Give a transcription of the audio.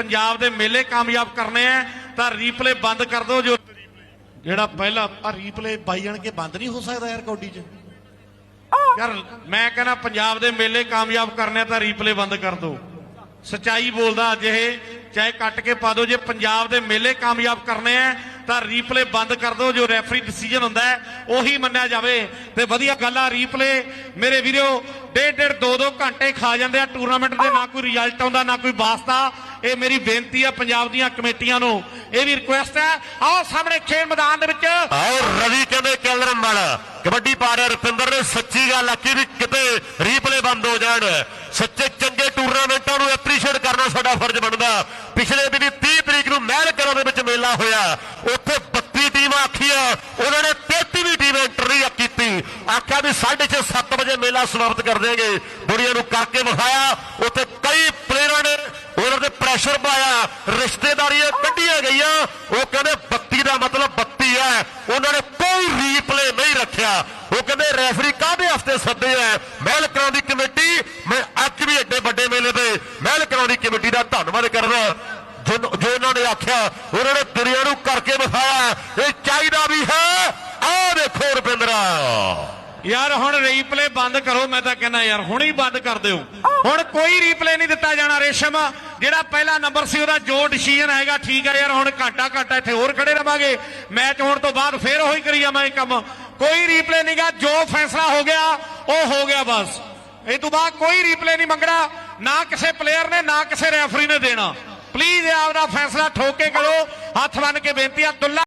ਪੰਜਾਬ ਦੇ ਮੇਲੇ ਕਾਮਯਾਬ ਕਰਨੇ ਆ ਤਾਂ ਰੀਪਲੇ ਬੰਦ ਕਰ ਦਿਓ ਜੋ ਜਿਹੜਾ ਪਹਿਲਾ ਆ ਰੀਪਲੇ ਬਾਈ ਜਾਣ ਕੇ ਬੰਦ ਨਹੀਂ ਹੋ ਸਕਦਾ ਯਾਰ ਕੌਡੀ 'ਚ। ਯਾਰ ਮੈਂ ਕਹਿੰਦਾ ਪੰਜਾਬ ਦੇ ਮੇਲੇ ਕਾਮਯਾਬ ਕਰਨੇ ਆ ਤਾਂ ਰੀਪਲੇ ਬੰਦ ਕਰ ਦਿਓ। ਸਚਾਈ ਬੋਲਦਾ ਅੱਜ ਇਹ ਚਾਹੇ ਕੱਟ ਕੇ ਪਾ ਦਿਓ ਜੇ ਪੰਜਾਬ ਦੇ ਮੇਲੇ ਕਾਮਯਾਬ ਕਰਨੇ ਆ ਤਾਂ ਰੀਪਲੇ ਬੰਦ ਕਰ ਦਿਓ ਜੋ ਰੈਫਰੀ ਡਿਸੀਜਨ ਹੁੰਦਾ ਹੈ ਉਹੀ ਮੰਨਿਆ ਜਾਵੇ। ਤੇ ਵਧੀਆ ਗੱਲ ਆ ਰੀਪਲੇ ਮੇਰੇ ਵੀਰੋ ਡੇਢ ਡੇਢ ਦੋ ਦੋ ਘੰਟੇ ਖਾ ਜਾਂਦੇ ਆ ਟੂਰਨਾਮੈਂਟ ਦੇ ਨਾ ਕੋਈ ਰਿਜ਼ਲਟ ਆਉਂਦਾ ਨਾ ਕੋਈ ਵਾਸਤਾ। ਇਹ ਮੇਰੀ ਬੇਨਤੀ ਆ ਪੰਜਾਬ ਦੀਆਂ ਕਮੇਟੀਆਂ ਨੂੰ। ਇਹ ਵੀ ਰਿਕੁਐਸਟ ਹੈ। ਆਓ ਸਾਹਮਣੇ ਖੇਡ ਮੈਦਾਨ ਦੇ ਵਿੱਚ। ਆਓ, ਰਵੀ ਕਹਿੰਦੇ ਕੈਲਰਮ ਵਾਲਾ ਕਬੱਡੀ ਪਾ ਰਿਹਾ ਰੁਪਿੰਦਰ ਨੇ। ਸੱਚੀ ਗੱਲ ਆਖੀ ਵੀ ਕਿਤੇ ਰੀਪਲੇ ਬੰਦ ਹੋ ਜਾਣ। ਸੱਚੇ ਚੰਗੇ ਟੂਰਨਾਮੈਂਟਾਂ ਨੂੰ ਐਪਰੀਸ਼ੀਏਟ ਕਰਨਾ ਸਾਡਾ ਫਰਜ਼ ਬਣਦਾ। ਪਿਛਲੇ ਦਿਨੀ 30 ਤਰੀਕ ਨੂੰ ਮਹਿਲ ਕਰਾਂ ਦੇ ਵਿੱਚ ਮੇਲਾ ਹੋਇਆ। ਉੱਥੇ 32 ਟੀਮਾਂ ਆਖੀਆਂ। ਉਹਨਾਂ ਨੇ 33ਵੀਂ ਟੀਮ ਐਂਟਰ ਕੀਤੀ। ਆਖਿਆ ਵੀ 6:30 7 ਵਜੇ ਮੇਲਾ ਸਮਾਪਤ ਕਰ ਦੇਗੇ ਦੁਨੀਆ ਨੂੰ ਕਰਕੇ ਵਿਖਾਇਆ। ਉੱਥੇ ਕਈ ਪਲੇਅਰਾਂ ਨੇ ਉਹਨਾਂ ਤੇ ਪ੍ਰੈਸ਼ਰ ਪਾਇਆ ਰਿਸ਼ਤੇਦਾਰੀਆਂ ਕੱਢੀਆਂ ਗਈਆਂ। ਉਹ ਕਹਿੰਦੇ 32 ਦਾ ਮਤਲਬ 32 ਹੈ। ਉਹਨਾਂ ਨੇ ਕੋਈ ਰੀਪਲੇ ਨਹੀਂ ਰੱਖਿਆ। ਉਹ ਕਹਿੰਦੇ ਰੈਫਰੀ ਕਾਹਦੇ ਹਫ਼ਤੇ ਸੱਦੇ ਆ? ਮਹਿਲ ਕਰਾਂ ਦੀ ਕਮੇਟੀ ਮੈਂ ਅੱਜ ਵੀ ਐਡੇ ਵੱਡੇ ਮੇਲੇ ਤੇ ਮਹਿਲ ਕਰਾਂ ਦੀ ਕਮੇਟੀ ਦਾ ਧੰਨਵਾਦ ਕਰਦਾ ਜੋ ਜੋ ਉਹਨਾਂ ਨੇ ਆਖਿਆ ਉਹਨਾਂ ਨੇ ਦੁਨੀਆ ਨੂੰ ਕਰਕੇ ਵਿਖਾਇਆ। ਇਹ ਚਾਹੀਦਾ ਵੀ ਹੈ। ਆਹ ਦੇਖੋ ਰੁਪਿੰਦਰਾ। ਯਾਰ ਹੁਣ ਰੀਪਲੇ ਬੰਦ ਕਰੋ ਮੈਂ ਤਾਂ ਕਹਿੰਦਾ ਯਾਰ ਹੁਣ ਹੀ ਬੰਦ ਕਰ ਦਿਓ। ਹੁਣ ਕੋਈ ਰੀਪਲੇ ਨਹੀਂ ਦਿੱਤਾ ਜਾਣਾ ਰੇਸ਼ਮ। ਜਿਹੜਾ ਪਹਿਲਾ ਨੰਬਰ ਸੀ, ਉਹਦਾ ਜੋ ਡਿਸੀਜਨ ਹੈਗਾ, ਠੀਕ ਹੈ ਯਾਰ, ਹੁਣ ਘਾਟਾ ਘਾਟਾ ਇੱਥੇ ਹੋਰ ਖੜੇ ਰਵਾਂਗੇ। ਮੈਚ ਹੋਣ ਤੋਂ ਬਾਅਦ ਫੇਰ ਉਹੀ ਕਰੀ ਜਾਵਾਂ ਕੰਮ। ਕੋਈ ਰੀਪਲੇ ਨਹੀਂਗਾ ਜੋ ਫੈਸਲਾ ਹੋ ਗਿਆ, ਉਹ ਹੋ ਗਿਆ ਬਸ। ਇਹ ਤੋਂ ਬਾਅਦ ਕੋਈ ਰੀਪਲੇ ਨਹੀਂ ਮੰਗਣਾ, ਨਾ ਕਿਸੇ ਪਲੇਅਰ ਨੇ, ਨਾ ਕਿਸੇ ਰੈਫਰੀ ਨੇ ਦੇਣਾ। ਪਲੀਜ਼ ਆਪਦਾ ਫੈਸਲਾ ਠੋਕ ਕੇ ਕਰੋ, ਹੱਥ ਬੰਨ ਕੇ ਬੇਨਤੀ ਆ, ਦੁੱਲਾ